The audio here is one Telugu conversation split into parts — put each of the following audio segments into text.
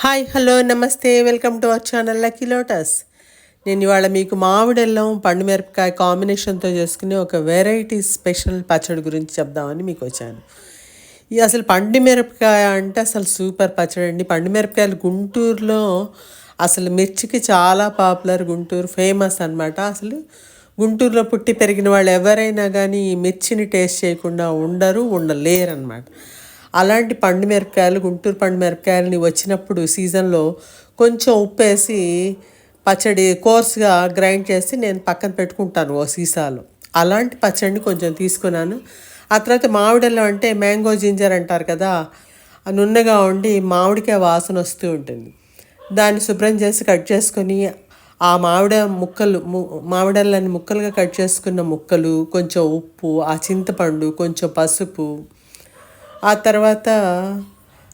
హాయ్ హలో నమస్తే welcome to our channel lucky lotus. నేను ఇవాళ మీకు మామిడెల్లం పండు మిరపకాయ కాంబినేషన్తో చేసుకునే ఒక వెరైటీ స్పెషల్ పచ్చడి గురించి చెప్దామని మీకు వచ్చాను. ఈ అసలు పండు మిరపకాయ అంటే అసలు సూపర్ పచ్చడి అండి. పండు మిరపకాయలు గుంటూరులో అసలు మిర్చికి చాలా పాపులర్ గుంటూరు ఫేమస్ అనమాట అసలు గుంటూరులో పుట్టి పెరిగిన వాళ్ళు ఎవరైనా కానీ ఈ మిర్చిని టేస్ట్ చేయకుండా ఉండరు ఉండలేరు అనమాట అలాంటి పండు మిరపకాయలు గుంటూరు పండు మిరపకాయలని వచ్చినప్పుడు సీజన్లో కొంచెం ఉప్పేసి పచ్చడి కోర్స్గా గ్రైండ్ చేసి నేను పక్కన పెట్టుకుంటాను ఓ సీసాలో. అలాంటి పచ్చడిని కొంచెం తీసుకున్నాను. ఆ తర్వాత మామిడిలో అంటే మ్యాంగో జింజర్ అంటారు కదా నున్నగా ఉండి మామిడికాయ వాసన వస్తూ ఉంటుంది. దాన్ని శుభ్రం చేసి కట్ చేసుకొని ఆ మామిడ ముక్కలు మామిడల్లని ముక్కలుగా కట్ చేసుకున్న ముక్కలు కొంచెం ఉప్పు ఆ చింతపండు కొంచెం పసుపు ఆ తర్వాత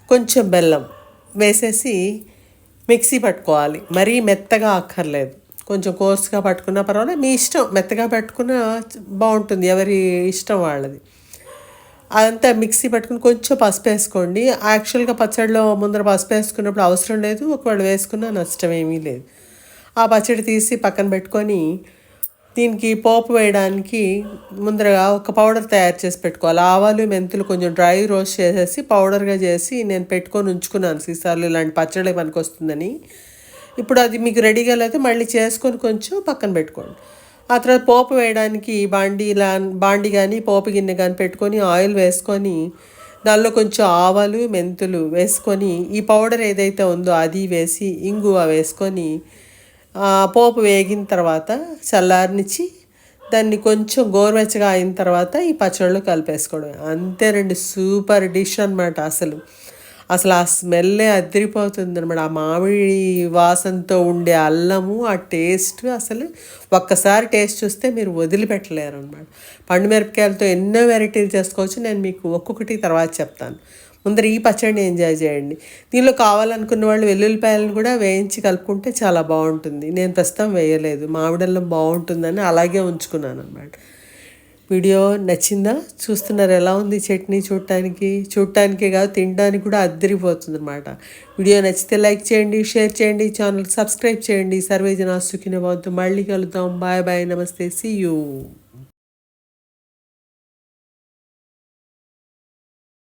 కొంచెం బెల్లం వేసేసి మిక్సీ పట్టుకోవాలి. మరీ మెత్తగా అక్కర్లేదు. కొంచెం కోర్స్గా పట్టుకున్నా పర్వాలేదు. మీ ఇష్టం. మెత్తగా పట్టుకున్నా బాగుంటుంది. ఎవరి ఇష్టం వాళ్ళది. అదంతా మిక్సీ పట్టుకుని కొంచెం పసుపు వేసుకోండి. యాక్చువల్గా పచ్చడిలో ముందర పసుపు వేసుకున్నప్పుడు అవసరం లేదు. ఒకవేళ వేసుకున్నా నష్టం ఏమీ లేదు. ఆ పచ్చడి తీసి పక్కన పెట్టుకొని దీనికి పోపు వేయడానికి ముందరగా ఒక పౌడర్ తయారు చేసి పెట్టుకోవాలి. ఆవాలు మెంతులు కొంచెం డ్రై రోస్ట్ చేసేసి పౌడర్గా చేసి నేను పెట్టుకొని ఉంచుకున్నాను సీసాలు ఇలాంటి పచ్చడి మనకు వస్తుందని. ఇప్పుడు అది మీకు రెడీగా లేకపోతే మళ్ళీ చేసుకొని కొంచెం పక్కన పెట్టుకోండి. ఆ తర్వాత పోపు వేయడానికి బాండీ ఇలా బాండి కానీ పోపు గిన్నె కానీ పెట్టుకొని ఆయిల్ వేసుకొని దానిలో కొంచెం ఆవాలు మెంతులు వేసుకొని ఈ పౌడర్ ఏదైతే ఉందో అది వేసి ఇంగువ వేసుకొని పోపు వేగిన తర్వాత చల్లారనిచ్చి దాన్ని కొంచెం గోరువెచ్చగా అయిన తర్వాత ఈ పచ్చళ్ళు కలిపేసుకోవడం అంతేనండి సూపర్ డిష్ అనమాట అసలు. అసలు ఆ స్మెల్లే అదిరిపోతుంది అనమాట ఆ మామిడి వాసనతో ఉండే అల్లము ఆ టేస్ట్ అసలు ఒక్కసారి టేస్ట్ చూస్తే మీరు వదిలిపెట్టలేరు అనమాట పండు మిరపకాయలతో ఎన్నో వెరైటీలు చేసుకోవచ్చు. నేను మీకు ఒక్కొక్కటి తర్వాత చెప్తాను. ముందర ఈ పచ్చడిని ఎంజాయ్ చేయండి. దీనిలో కావాలనుకున్న వాళ్ళు వెల్లుల్లిపాయలను కూడా వేయించి కలుపుకుంటే చాలా బాగుంటుంది. నేను ప్రస్తుతం వేయలేదు. మామిడల్లో బాగుంటుందని అలాగే ఉంచుకున్నాను అనమాట వీడియో నచ్చిందా? చూస్తున్నారు ఎలా ఉంది చట్నీ చూడటానికి? చూడటానికే కాదు తినడానికి కూడా అద్దరిపోతుంది అనమాట వీడియో నచ్చితే లైక్ చేయండి షేర్ చేయండి ఛానల్ సబ్స్క్రైబ్ చేయండి. సర్వేజన సుఖిన మళ్ళీ కలుద్దాం. బాయ్ బాయ్ నమస్తే. See you